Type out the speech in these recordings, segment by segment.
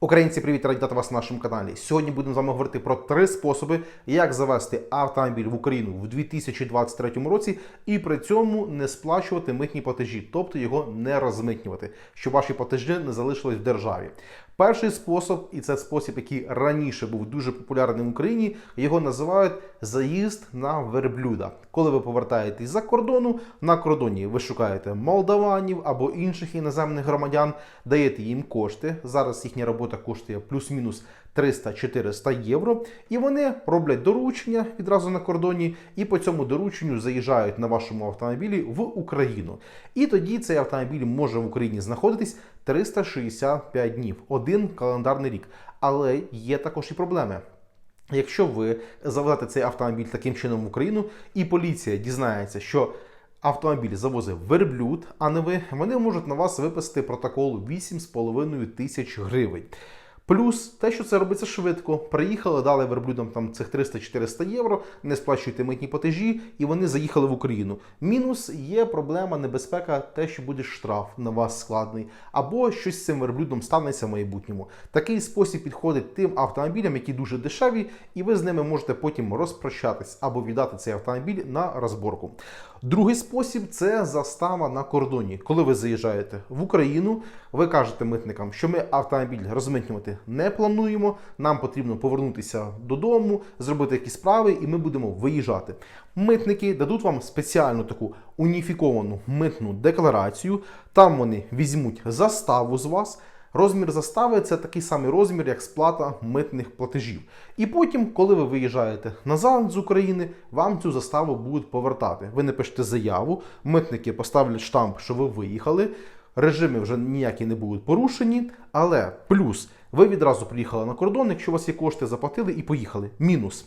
Українці, привіт, раді дати вас на нашому каналі. Сьогодні будемо з вами говорити про три способи, як завести автомобіль в Україну в 2023 році і при цьому не сплачувати митні платежі, тобто його не розмитнювати, щоб ваші платежі не залишились в державі. Перший спосіб, і це спосіб, який раніше був дуже популярним в Україні, його називають заїзд на верблюда. Коли ви повертаєтесь за кордону, на кордоні ви шукаєте молдаванів або інших іноземних громадян, даєте їм кошти. Зараз їхня робота коштує плюс-мінус 300-400 євро, і вони роблять доручення відразу на кордоні, і по цьому дорученню заїжджають на вашому автомобілі в Україну. І тоді цей автомобіль може в Україні знаходитись 365 днів, один календарний рік. Але є також і проблеми. Якщо ви завезете цей автомобіль таким чином в Україну, і поліція дізнається, що автомобіль завозив верблюд, а не ви, вони можуть на вас виписати протокол 8,5 тисяч гривень. Плюс те, що це робиться швидко. Приїхали, дали верблюдам там цих 300-400 євро, не сплачуєте митні платежі, і вони заїхали в Україну. Мінус є проблема, небезпека, те, що буде штраф на вас складний, або щось з цим верблюдом станеться в майбутньому. Такий спосіб підходить тим автомобілям, які дуже дешеві, і ви з ними можете потім розпрощатись або віддати цей автомобіль на розборку. Другий спосіб це застава на кордоні. Коли ви заїжджаєте в Україну, ви кажете митникам, що ми автомобіль розмитнювати не плануємо. Нам потрібно повернутися додому, зробити якісь справи, і ми будемо виїжджати. Митники дадуть вам спеціальну таку уніфіковану митну декларацію. Там вони візьмуть заставу з вас. Розмір застави це такий самий розмір, як сплата митних платежів. І потім, коли ви виїжджаєте назад з України, вам цю заставу будуть повертати. Ви напишете заяву, митники поставлять штамп, що ви виїхали. Режими вже ніякі не будуть порушені, але плюс ви відразу приїхали на кордон, якщо у вас є кошти, заплатили і поїхали. Мінус.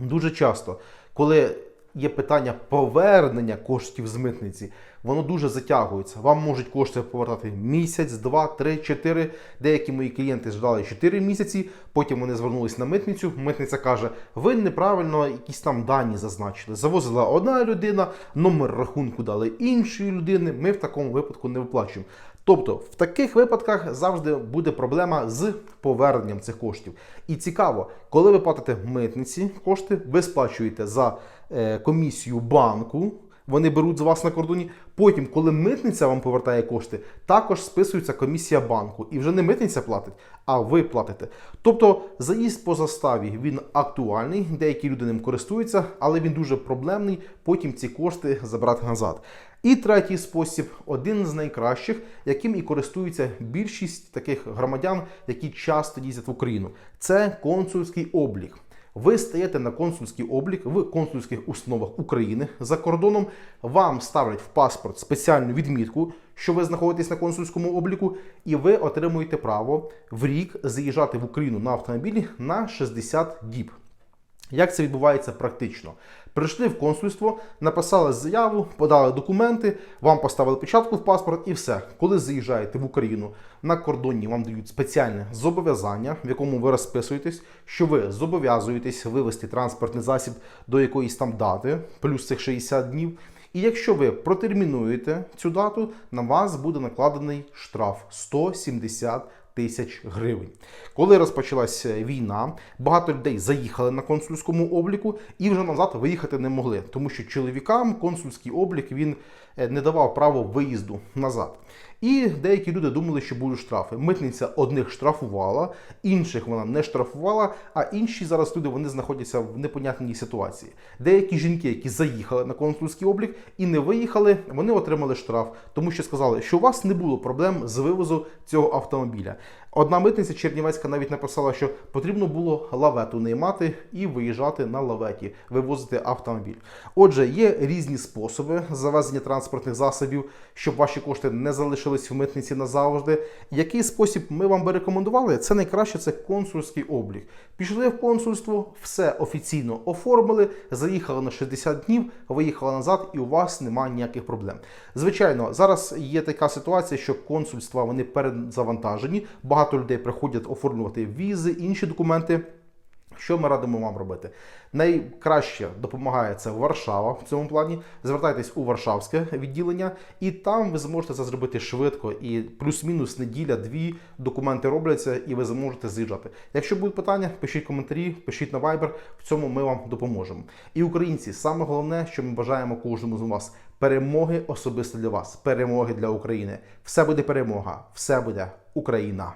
Дуже часто, коли є питання повернення коштів з митниці, воно дуже затягується. Вам можуть кошти повертати місяць, два, три, чотири. Деякі мої клієнти ждали 4 місяці, потім вони звернулись на митницю. Митниця каже: ви неправильно якісь там дані зазначили. Завозила одна людина, номер рахунку дали іншої людини. Ми в такому випадку не виплачуємо. Тобто в таких випадках завжди буде проблема з поверненням цих коштів. І цікаво, коли ви платите митниці кошти, ви сплачуєте за е, комісію банку. Вони беруть з вас на кордоні. Потім, коли митниця вам повертає кошти, також списується комісія банку. І вже не митниця платить, а ви платите. Тобто заїзд по заставі він актуальний, деякі люди ним користуються, але він дуже проблемний. Потім ці кошти забрати назад. І третій спосіб один з найкращих, яким і користуються більшість таких громадян, які часто їздять в Україну. Це консульський облік. Ви стаєте на консульський облік в консульських установах України за кордоном. Вам ставлять в паспорт спеціальну відмітку, що ви знаходитесь на консульському обліку, і ви отримуєте право в рік заїжджати в Україну на автомобілі на 60 діб. Як це відбувається практично? Прийшли в консульство, написали заяву, подали документи, вам поставили печатку в паспорт і все. Коли заїжджаєте в Україну на кордоні, вам дають спеціальне зобов'язання, в якому ви розписуєтесь, що ви зобов'язуєтесь вивести транспортний засіб до якоїсь там дати, плюс цих 60 днів. І якщо ви протермінуєте цю дату, на вас буде накладений штраф 170 тисяч гривень. Коли розпочалася війна, багато людей заїхали на консульському обліку і вже назад виїхати не могли, тому що чоловікам консульський облік він е, не давав право виїзду назад. І деякі люди думали, що будуть штрафи. Митниця одних штрафувала, інших вона не штрафувала, а інші зараз люди вони знаходяться в непонятній ситуації. Деякі жінки, які заїхали на консульський облік і не виїхали, вони отримали штраф, тому що сказали, що у вас не було проблем з вивозу цього автомобіля. Одна митниця Чернівецька навіть написала, що потрібно було лавету наймати і виїжджати на лаветі, вивозити автомобіль. Отже, є різні способи завезення транспортних засобів, щоб ваші кошти не залишились в митниці назавжди. Який спосіб ми вам би рекомендували? Це найкраще це консульський облік. Пішли в консульство, все офіційно оформили, заїхали на 60 днів, виїхали назад, і у вас немає ніяких проблем. Звичайно, зараз є така ситуація, що консульства вони перезавантажені. Багато людей приходять оформлювати візи, інші документи. Що ми радимо вам робити? Найкраще допомагає це Варшава в цьому плані. Звертайтесь у Варшавське відділення, і там ви зможете це зробити швидко. І плюс-мінус неділя-дві документи робляться, і ви зможете з'їжджати. Якщо будуть питання, пишіть коментарі, пишіть на Viber, в цьому ми вам допоможемо. І українці, саме головне, що ми бажаємо кожному з вас перемоги особисто для вас, перемоги для України. Все буде перемога, все буде Україна.